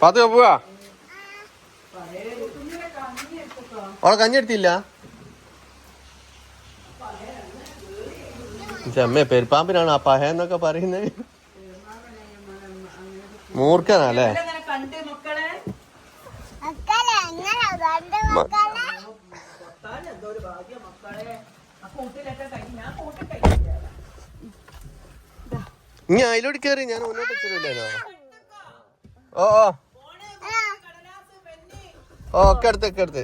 പാത്തു പോവാ അവളെ കഞ്ഞി എടുത്തില്ല? ചെമ്മേ പെരുപ്പാമ്പിനാണ് ആ പഹ എന്നൊക്കെ പറയുന്നത് മൂർഖനാല്ലേ ഇനി അതിലോട്ട് കയറി ഞാൻ മുന്നോട്ട് വെച്ചില്ലല്ലോ ഓ ഓ. ഒക്കെ അടുത്ത് ഒക്കെ അടുത്ത്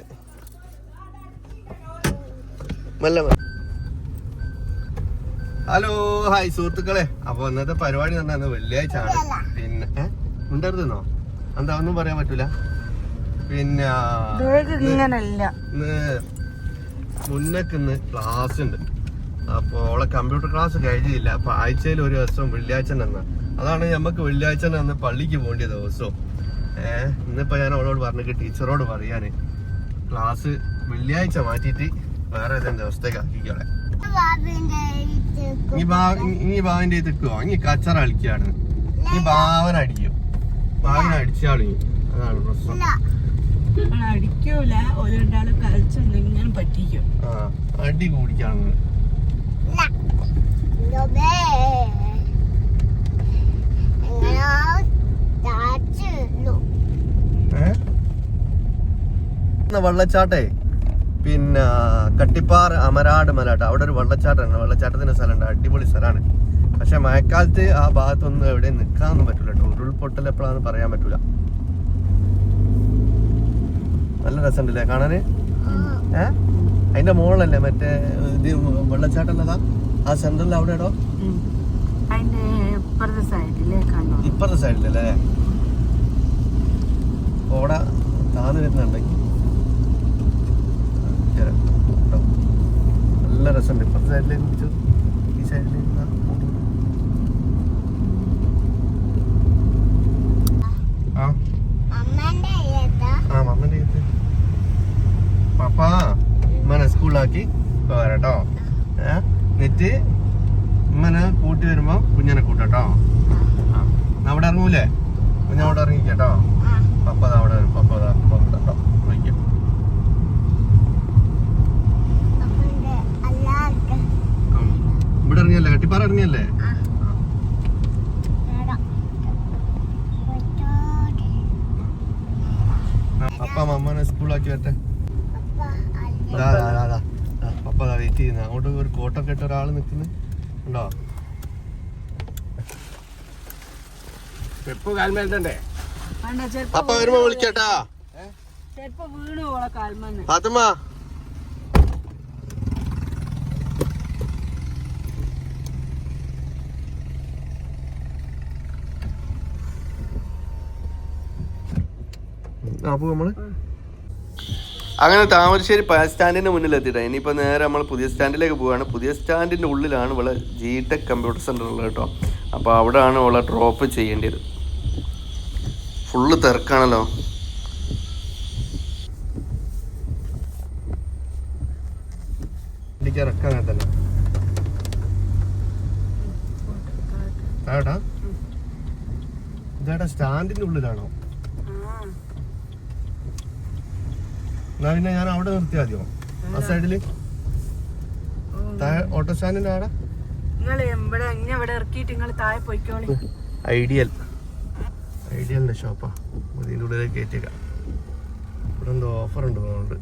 മെല്ലെ. ഹലോ ഹായ് സുഹൃത്തുക്കളെ. അപ്പൊ ഇന്നത്തെ പരിപാടി തന്നെ വെള്ളിയാഴ്ച ആണ് പിന്നെ ഉണ്ടായിരുന്നോ എന്താ ഒന്നും പറയാൻ പറ്റൂല. പിന്നെ മുന്നക്കിന്ന് ക്ലാസ് ഉണ്ട് അപ്പൊ അവളെ കമ്പ്യൂട്ടർ ക്ലാസ് കഴിഞ്ഞില്ല. അപ്പൊ ആഴ്ചയിൽ ഒരു ദിവസം വെള്ളിയാഴ്ച തന്നെ അതാണ് നമുക്ക് വെള്ളിയാഴ്ച തന്നെ അന്ന് പള്ളിക്ക് പോകേണ്ട ദിവസവും ഏഹ് ഇന്നിപ്പോ ഞാൻ അവളോട് പറഞ്ഞിട്ട് ടീച്ചറോട് പറയാന്. ക്ലാസ് വെള്ളിയാഴ്ച മാറ്റിയിട്ട് വേറെ ഏതെങ്കിലും ദിവസത്തേക്ക് ആക്കിക്കോളെ ഈ ബാവിന്റെ തെക്കുവോ ഇനി കച്ചറ അളിക്കാണ് ഈ ബാവന അടിക്കും. ബാവിനെ അടിച്ചാളി അതാണ് പ്രശ്നം. അടിക്കൂല. ഒരു രണ്ടാൾ കളിച്ചുണ്ടെങ്കിൽ ഞാൻ പറ്റിക്കും. ആ അടി കൂടിക്കാണ്. വെള്ളച്ചാട്ടേ. പിന്നെ കട്ടിപ്പാറ അമരാട് മലാട്ട അവിടെ ഒരു വെള്ളച്ചാട്ടമാണ് വെള്ളച്ചാട്ടത്തിന്റെ സ്ഥലമുണ്ട്. അടിപൊളി സ്ഥലമാണ്. പക്ഷെ മഴക്കാലത്ത് ആ ഭാഗത്തൊന്നും എവിടെ നിൽക്കാനൊന്നും പറ്റൂല കേട്ടോ. ഉരുൾപൊട്ടൽ എപ്പോഴാന്ന് പറയാൻ പറ്റൂല. നല്ല രസമുണ്ടല്ലേ കാണാന് ഏ? അതിന്റെ മുകളിലല്ലേ മറ്റേ ഇത് വെള്ളച്ചാട്ടം ആ സെന്ററിൽ അവിടെ ഇടോ അതിന്റെ ഇപ്പുറത്തെ സൈഡിലേ കണ്ടോ ഇപ്പുറത്തെ സൈഡിലല്ലേ? ഓട താന്ന് വരുന്നുണ്ടെങ്കിൽ തരാം. നല്ല രസമുണ്ട്. ഇപ്പുറത്തെ സൈഡിലേക്ക് പിടിച്ചു ഈ സൈഡിലേക്ക് ആ. പപ്പാ ഉമ്മനെ സ്കൂളിലാക്കി പോരാട്ടോ ഏ? എന്നിട്ട് ഉമ്മനെ കൂട്ടി വരുമ്പോ കുഞ്ഞനെ കൂട്ടട്ടോ അവിടെ ഇറങ്ങൂലേ? ഞാൻ അവിടെ ഇറങ്ങിക്കട്ടോ പപ്പതാ അവിടെ വരും. പപ്പതാ അല്ലാതെ ഉം. ഇവിടെ ഇറങ്ങിയല്ലേ? കട്ടിപ്പാറ ഇറങ്ങിയല്ലേ? അപ്പ അമ്മനെ സ്കൂളാക്കി വരട്ടെ. പപ്പ വെയിറ്റ് ചെയ്യുന്ന. അങ്ങോട്ട് ഒരു കോട്ടൊക്കെ ഇട്ട ഒരാൾ നിൽക്കുന്നു. ഉണ്ടോ പെപ്പ് കാൽമേലണ്ടേ പപ്പ വരുമ്പോ വിളിക്കട്ടാ. ചെരുപ്പ് വീണു ഓളെ കാൽമന്ന് ഫാത്തിമ. അപ്പൊ നമ്മൾ? അങ്ങനെ താമരശ്ശേരി ബസ് സ്റ്റാൻഡിന്റെ മുന്നിൽ എത്തിട്ട ഇനിയിപ്പോ നേരെ നമ്മൾ പുതിയ സ്റ്റാൻഡിലേക്ക് പോവാണ് പുതിയ സ്റ്റാൻഡിന്റെ ഉള്ളിലാണ് ഇവിടെ ജി ടെക് കമ്പ്യൂട്ടർ സെന്റർ ഉള്ളത് കേട്ടോ. അപ്പൊ അവിടെയാണ് ഇവിടെ ഡ്രോപ്പ് ചെയ്യേണ്ടത് ഫുള്ള് തിരക്കാണല്ലോ. തന്നെ ആടാ ഇതാടാ സ്റ്റാൻഡിന്റെ ഉള്ളിലാണോ? എന്നാ പിന്നെ ഞാൻ അവിടെ നിർത്തിയാ മതിയോ? ആ സൈഡിൽ? ഓട്ടോ സ്റ്റാൻഡിന്റെ അവിടെ നിങ്ങൾ ഇവിടെ തന്നെ ഇവിടെ ഇറക്കിയിട്ട് നിങ്ങൾ താഴെ പോയിക്കോളി ഐഡിയൽ ഐഡിയലിന്റെ ഷോപ്പാ ഇതിന്റെ ഉള്ളിലേക്ക് കയറ്റിയേക്കാം ഇവിടെ എന്തോ ഉണ്ട് തോന്നുന്നുണ്ട്.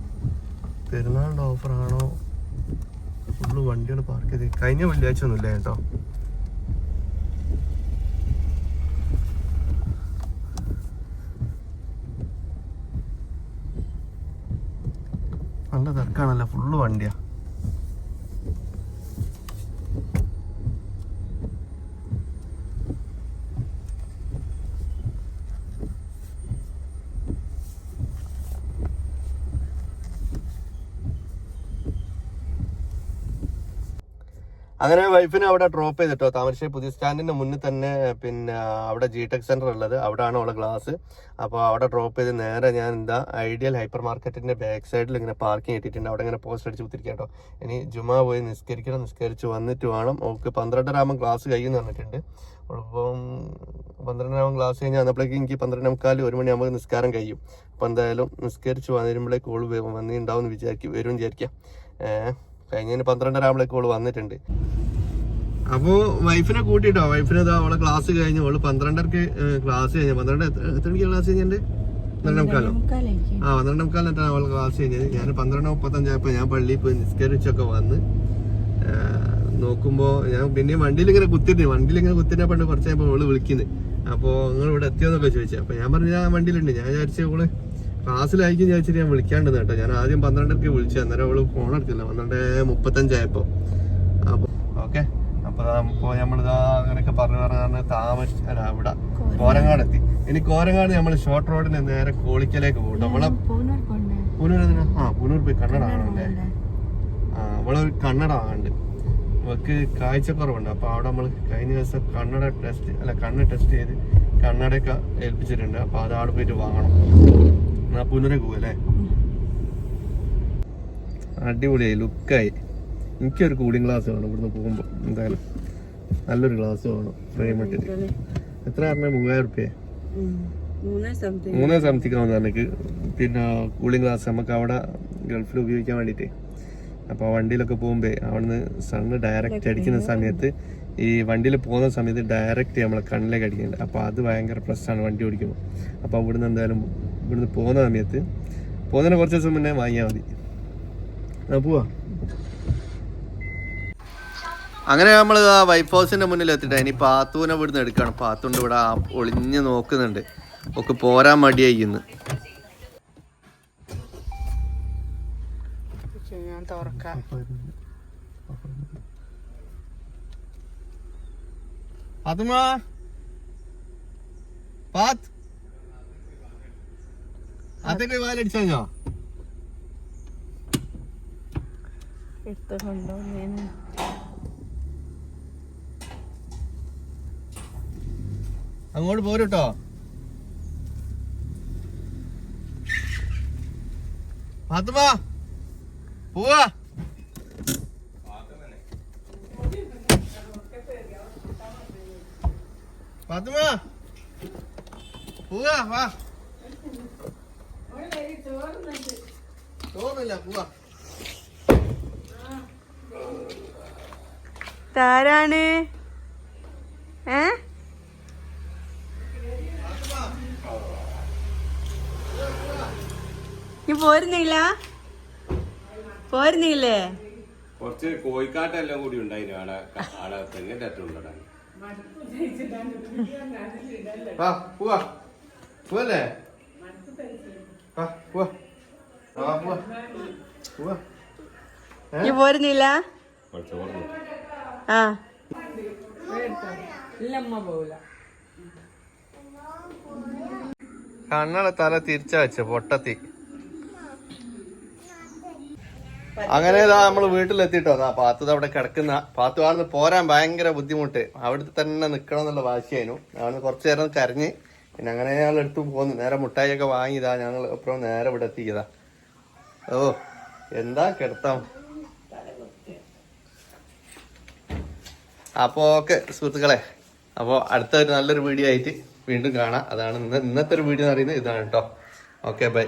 പെരുന്നാളിന്റെ ഓഫറാണോ ഫുള്ള് വണ്ടികൾ പാർക്ക് ചെയ്ത് കഴിഞ്ഞ വെള്ളിയാഴ്ച ഒന്നുമില്ല കേട്ടോ. നല്ല തിരക്കാണല്ലോ? ഫുള്ള് വണ്ടിയാ. അങ്ങനെ വൈഫിനെ അവിടെ ഡ്രോപ്പ് ചെയ്തിട്ടോ? താമരശ്ശേരി പുതിയ സ്റ്റാൻഡിന്റെ മുന്നിൽ തന്നെ പിന്നെ അവിടെ ജി ടെക് സെന്റർ ഉള്ളത്. അവിടെയാണ് അവളെ ക്ലാസ് അപ്പോൾ അവിടെ ഡ്രോപ്പ് ചെയ്ത് നേരെ ഞാൻ എന്താ ഐഡിയൽ ഹൈപ്പർ മാർക്കറ്റിന്റെ ബാക്ക് സൈഡിൽ ഇങ്ങനെ പാർക്കിംഗ് ഇട്ടിട്ടുണ്ട്. അവിടെ ഇങ്ങനെ പോസ്റ്റ് അടിച്ച് കുത്തിരിക്കാം കേട്ടോ ഇനി ജുമാ പോയി നിസ്കരിക്കണം. നിസ്കരിച്ച് വന്നിട്ട് വേണം. ഓക്കെ പന്ത്രണ്ടരാകുമ്പോൾ ക്ലാസ് കഴിയുമെന്ന് പറഞ്ഞിട്ടുണ്ട്. അപ്പം പന്ത്രണ്ടരാകുമ്പോൾ ക്ലാസ് കഴിഞ്ഞാൽ വന്നപ്പോഴേക്കും എനിക്ക് പന്ത്രണ്ട് മുക്കാൽ ഒരു മണിയാകുമ്പോൾ നിസ്കാരം കഴിയും. അപ്പം എന്തായാലും നിസ്കരിച്ച് വന്നിരുമ്പോഴേക്ക് ഓൾ വന്നിട്ടുണ്ടാവും എന്ന് വിചാരിക്കും വരും വിചാരിക്കാം. ഏഹ് കഴിഞ്ഞതിന് പന്ത്രണ്ടരാകുമ്പോഴേക്ക് ഓൾ വന്നിട്ടുണ്ട്. അപ്പോ വൈഫിനെ കൂട്ടിട്ടോ വൈഫിന് ഇതാ അവളെ ക്ലാസ് കഴിഞ്ഞു അവൾ പന്ത്രണ്ടരക്ക് ക്ലാസ് കഴിഞ്ഞു. പന്ത്രണ്ട് എത്ര മണിക്ക് ക്ലാസ് കഴിഞ്ഞിട്ട് ആ മുക്കാലോ? ആ പന്ത്രണ്ട് അവൾ അവളെ ക്ലാസ് കഴിഞ്ഞത്? ഞാൻ പന്ത്രണ്ട് മുപ്പത്തഞ്ചായപ്പോ ഞാൻ പള്ളിയിൽ പോയി നിസ്കരിച്ചൊക്കെ വന്ന് നോക്കുമ്പോൾ നോക്കുമ്പോ ഞാൻ പിന്നെയും വണ്ടിയിൽ ഇങ്ങനെ കുത്തിരുന്നു വണ്ടിയിൽ ഇങ്ങനെ കുത്തിട്ട് പണ്ട് കുറച്ച് കഴിയുമ്പോൾ അവൾ വിളിക്കുന്നത് അപ്പോ നിങ്ങൾ ഇവിടെ എത്തിയോന്നൊക്കെ ചോദിച്ചു. അപ്പൊ ഞാൻ പറഞ്ഞു ഞാൻ വണ്ടിയിലുണ്ട്. ഞാൻ വിചാരിച്ചു അവൾ ക്ലാസ്സിലായിരിക്കും വിചാരിച്ചിട്ട് ഞാൻ വിളിക്കാണ്ടെന്ന് കേട്ടോ. ഞാൻ ആദ്യം പന്ത്രണ്ടരക്ക് വിളിച്ചു. അന്നേരം അവൾ ഫോൺ എടുത്തില്ല. പന്ത്രണ്ട് മുപ്പത്തഞ്ചായപ്പോ. അപ്പൊ ഓക്കെ അപ്പൊ അപ്പൊ നമ്മളിതാ അങ്ങനെയൊക്കെ പറഞ്ഞു പറഞ്ഞ ഇവിടെ കോരങ്ങാട്. എത്തി ഇനി കോരങ്ങാട് നമ്മൾ ഷോർട്ട് റോഡിന് നേരെ കോളിക്കലേക്ക് പോകും നമ്മളെ പൂനൂർ ആ പുനൂർ പോയി കണ്ണട കാണാനല്ലേ ആ നമ്മളൊരു കണ്ണട അവക്ക് നമുക്ക് കാഴ്ചക്കുറവുണ്ട്. അപ്പൊ അവിടെ നമ്മൾ കഴിഞ്ഞ ദിവസം കണ്ണട ടെസ്റ്റ് അല്ല കണ്ണ് ടെസ്റ്റ് ചെയ്ത് കണ്ണടയൊക്കെ ഏൽപ്പിച്ചിട്ടുണ്ട്. അപ്പൊ അത് അവിടെ പോയിട്ട് വാങ്ങണം. എന്നാ പുനരെ അല്ലേ അടിപൊളിയായി ലുക്കായി. എനിക്കൊരു കൂളിംഗ് ഗ്ലാസ് വേണം ഇവിടുന്ന് പോകുമ്പോൾ എന്തായാലും നല്ലൊരു ഗ്ലാസ് വേണം ഫ്രെയിം ഇട്ടിട്ട്. എത്ര പറഞ്ഞ? മൂവായിരം റുപ്യ മൂന്നേ സംതിങ് ആവുന്ന എനിക്ക് പിന്നെ കൂളിംഗ് ഗ്ലാസ് നമുക്ക് അവിടെ ഗൾഫിൽ ഉപയോഗിക്കാൻ വേണ്ടിയിട്ട്. അപ്പോൾ വണ്ടിയിലൊക്കെ പോകുമ്പോൾ അവിടുന്ന് സണ്ണ് ഡയറക്റ്റ് അടിക്കുന്ന സമയത്ത് ഈ വണ്ടിയിൽ പോകുന്ന സമയത്ത് ഡയറക്റ്റ് നമ്മളെ കണ്ണിലേക്ക് അടിക്കുന്നുണ്ട്. അപ്പോൾ അത് ഭയങ്കര പ്രശ്നമാണ് വണ്ടി ഓടിക്കുമ്പോൾ അപ്പോൾ അവിടുന്ന് എന്തായാലും ഇവിടുന്ന് പോകുന്ന സമയത്ത്. പോകുന്നതിന് കുറച്ച് ദിവസം മുന്നേ വാങ്ങിയാൽ മതി. ആ പോവാ. അങ്ങനെ നമ്മൾ ആ വൈഫ് ഹൗസിന്റെ മുന്നിൽ എത്തിയിട്ട് ഇനി പാത്തൂനെ ഇവിടുന്ന് എടുക്കുകയാണ് പാത്തുണ്ട് ഇവിടെ ആ ഒളിഞ്ഞ് നോക്കുന്നുണ്ട്. ഒക്കെ പോരാൻ മടിയായിന്ന് ഞാൻ തുറക്കാം. പാത്തുമാ പാത്ത്. അതൊക്കെ വാലടിച്ചോ എടുത്തുകൊണ്ടോ ഞാൻ അങ്ങോട്ട് പോരുട്ടോ. പാത്തുമാ പോവാ. പാത്തുമാ പോവാ വാ. തോന്നില്ല പോവാ. താരാണ് ഏ? നീ പോരുന്നില്ല? പോരുന്നില്ലേ? കുറച്ച് കോഴിക്കാട്ടെല്ലാം കൂടി ഉണ്ടായിരുന്നു ആടെ ആടെ തെങ്ങിന്റെ അറ്റുണ്ടോ പോവാ. പോവല്ലേ? നീ പോരുന്നില്ല ആ കണ്ണട തല തിരിച്ച വെച്ച പൊട്ടത്തി. അങ്ങനെ ഇതാ നമ്മൾ വീട്ടിലെത്തിട്ടോ. എന്നാ പാത്തത് അവിടെ കിടക്കുന്ന. പാത്തു അവിടുന്ന് പോരാൻ ഭയങ്കര ബുദ്ധിമുട്ട്. അവിടുത്തെ തന്നെ നിക്കണം എന്നുള്ള വാശിയായിരുന്നു. അവിടുന്ന് കുറച്ചു നേരം കരഞ്ഞ് പിന്നെ അങ്ങനെ ഞങ്ങൾ എടുത്തു പോന്നു. നേരെ മുട്ടായി ഒക്കെ വാങ്ങിയതാ. ഞങ്ങൾ അപ്പുറം നേരെ ഇവിടെ എത്തിയതാ. ഓ എന്താ കിടത്താം? അപ്പോ ഓക്കെ സുഹൃത്തുക്കളെ. അപ്പോൾ അടുത്ത ഒരു നല്ലൊരു വീഡിയോ ആയിട്ട് വീണ്ടും കാണാം. അതാണ് ഇന്ന് ഇന്നത്തെ ഒരു വീഡിയോ എന്ന് പറയുന്നത് ഇതാണ് കേട്ടോ ഓക്കെ ബൈ.